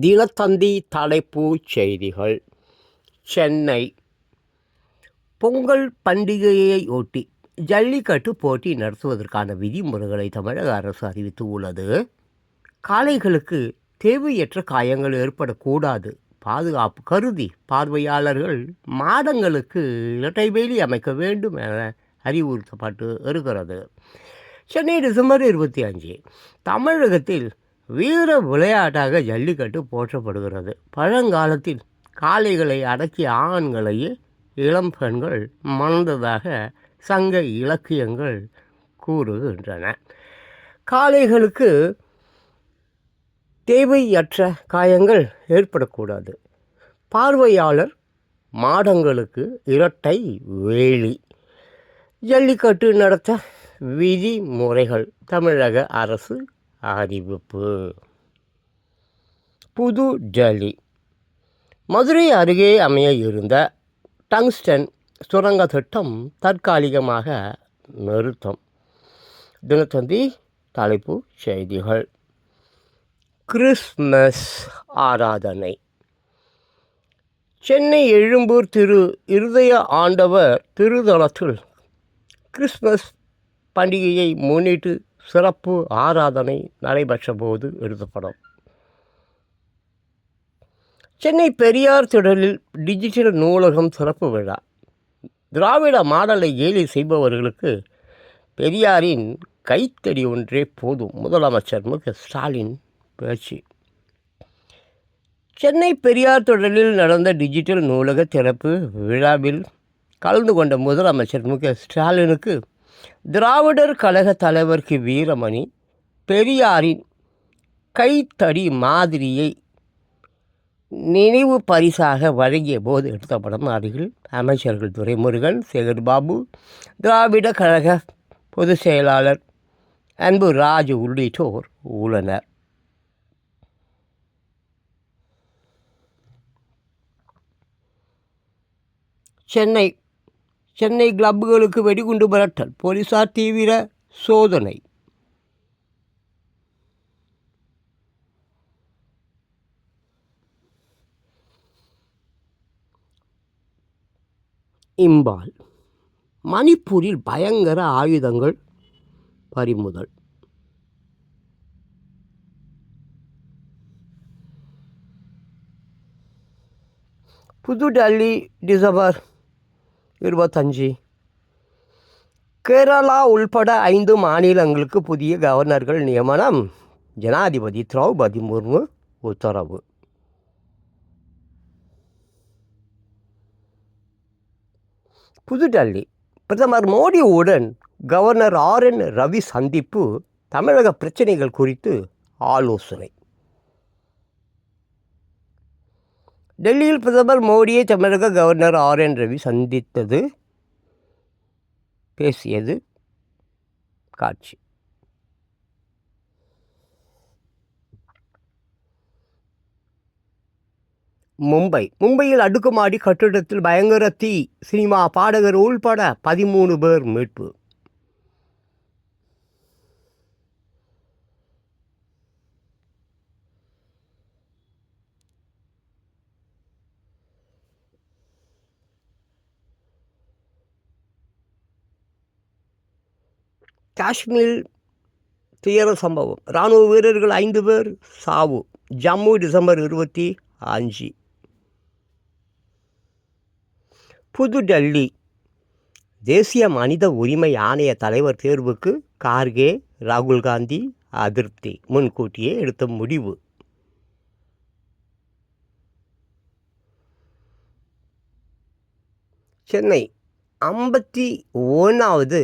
தினத்தந்தி தலைப்புச் செய்திகள். சென்னை. பொங்கல் பண்டிகையை ஒட்டி ஜல்லிக்கட்டு போட்டி நடத்துவதற்கான விதிமுறைகளை தமிழக அரசு அறிவித்து உள்ளது. காளைகளுக்கு தேவையற்ற காயங்கள் ஏற்படக்கூடாது. பாதுகாப்பு கருதி பார்வையாளர்கள் மாதங்களுக்கு இரட்டைவேலி அமைக்க வேண்டும் என அறிவுறுத்தப்பட்டு இருக்கிறது சென்னை டிசம்பர் இருபத்தி அஞ்சு. தமிழகத்தில் வீர விளையாட்டாக ஜல்லிக்கட்டு போற்றப்படுகிறது. பழங்காலத்தில் காளைகளை அடக்கிய ஆண்களையே இளம் பெண்கள் மணந்ததாக சங்க இலக்கியங்கள் கூறுகின்றன. காளைகளுக்கு தேவையற்ற காயங்கள் ஏற்படக்கூடாது. பார்வையாளர் மாடங்களுக்கு இரட்டை வேலி. ஜல்லிக்கட்டு நடத்த விதிமுறைகள் தமிழக அரசு அறிவிப்பு புது டெல்லி மதுரை அருகே அமைய இருந்த டங்ஸ்டன் சுரங்க திட்டம் தற்காலிகமாக நிறுத்தம். தினத்தந்தி தலைப்பு செய்திகள். கிறிஸ்மஸ் ஆராதனை. சென்னை எழும்பூர் திரு இருதய ஆண்டவர் திருதலத்தில் கிறிஸ்மஸ் பண்டிகையை முன்னிட்டு சிறப்பு ஆராதனை நடைபெற்ற போது எழுதப்படும். சென்னை பெரியார் திடலில் டிஜிட்டல் நூலகம் சிறப்பு விழா. திராவிட மாடலை கேலி செய்பவர்களுக்கு பெரியாரின் கைத்தடி ஒன்றே போதும். முதலமைச்சர் மு. க. ஸ்டாலின் பேச்சு. சென்னை பெரியார் தொடரில் நடந்த டிஜிட்டல் நூலக திறப்பு விழாவில் கலந்து கொண்ட முதலமைச்சர் மு. க. ஸ்டாலினுக்கு திராவிடர் கழக தலைவர் கி வீரமணி பெரியாரின் கைத்தடி மாதிரியை நினைவு பரிசாக வழங்கிய போது எடுத்த படம் அருகில் அமைச்சர்கள் துரைமுருகன் சேகர்பாபு திராவிட கழக பொதுச் செயலாளர் அன்பு ராஜு உள்ளிட்டோர் உள்ளனர். சென்னை சென்னை கிளப்புகளுக்கு வெடிகுண்டு மிரட்டல். போலீசார் தீவிர சோதனை. இம்பால். மணிப்பூரில் பயங்கர ஆயுதங்கள் பறிமுதல். புதுடெல்லி டிசம்பர் இருபத்தஞ்சி. கேரளா உள்பட ஐந்து மாநிலங்களுக்கு புதிய கவர்னர்கள் நியமனம். ஜனாதிபதி திரௌபதி முர்மு உத்தரவு. புதுடெல்லி. பிரதமர் மோடியுடன் கவர்னர் ஆர் என் ரவி சந்திப்பு தமிழக பிரச்சனைகள் குறித்து ஆலோசனை. டெல்லியில் பிரதமர் மோடியை தமிழக கவர்னர் ஆர் என் ரவி சந்தித்தது பேசியது காட்சி. மும்பை மும்பையில் அடுக்குமாடி கட்டிடத்தில் பயங்கர தீ சினிமா பாடகர் உள்பட பதிமூணு பேர் மீட்பு. காஷ்மீர் துயர சம்பவம் இராணுவ வீரர்கள் ஐந்து பேர் சாவு ஜம்மு டிசம்பர் இருபத்தி அஞ்சு புதுடெல்லி தேசிய மனித உரிமை ஆணைய தலைவர் தேர்வுக்கு கார்கே ராகுல் காந்தி அதிருப்தி முன்கூட்டியே எடுத்த முடிவு சென்னை ஐம்பத்தி ஒன்றாவது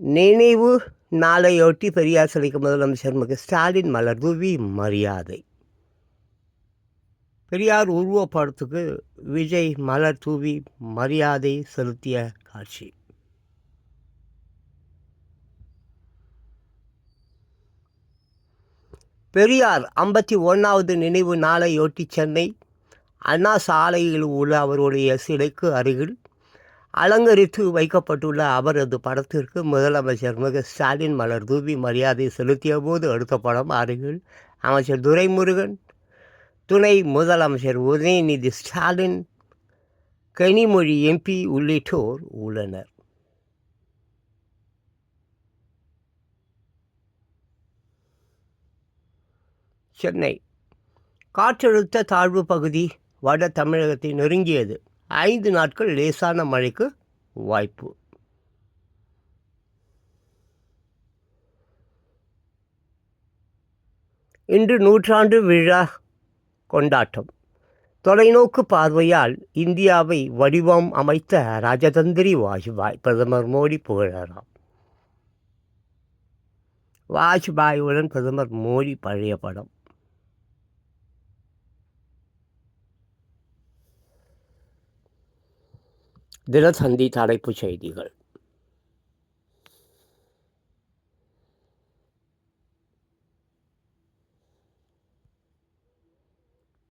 நினைவு நாளையொட்டி பெரியார் சிலைக்கு முதலமைச்சர் மு. ஸ்டாலின் மலர் தூவி மரியாதை. பெரியார் உருவப்படத்துக்கு விஜய் மலர் தூவி மரியாதை செலுத்திய காட்சி. பெரியார் ஐம்பத்தி ஒன்றாவது நினைவு நாளையொட்டி சென்னை அண்ணா சாலையில் உள்ள அவருடைய சிலைக்கு அருகில் அலங்கரித்து வைக்கப்பட்டுள்ள அவரது படத்திற்கு முதலமைச்சர் மு. ஸ்டாலின் மலர் தூவி மரியாதை செலுத்திய போது அடுத்த படம் அருகில் அமைச்சர் துரைமுருகன் துணை முதலமைச்சர் உதயநிதி ஸ்டாலின் கனிமொழி எம்பி உள்ளிட்டோர் உள்ளனர். சென்னை. காற்றழுத்த தாழ்வு பகுதி வட தமிழகத்தை நெருங்கியது. ஐந்து நாட்கள் லேசான மழைக்கு வாய்ப்பு. இன்று நூற்றாண்டு விழா கொண்டாட்டம். தொலைநோக்கு பார்வையால் இந்தியாவை வடிவம் அமைத்த ராஜதந்திரி வாஜ்பாய் பிரதமர் மோடி புகழறாம். வாஜ்பாயுடன் பிரதமர் மோடி பழைய படம். தினசந்தி தலைப்புச் செய்திகள்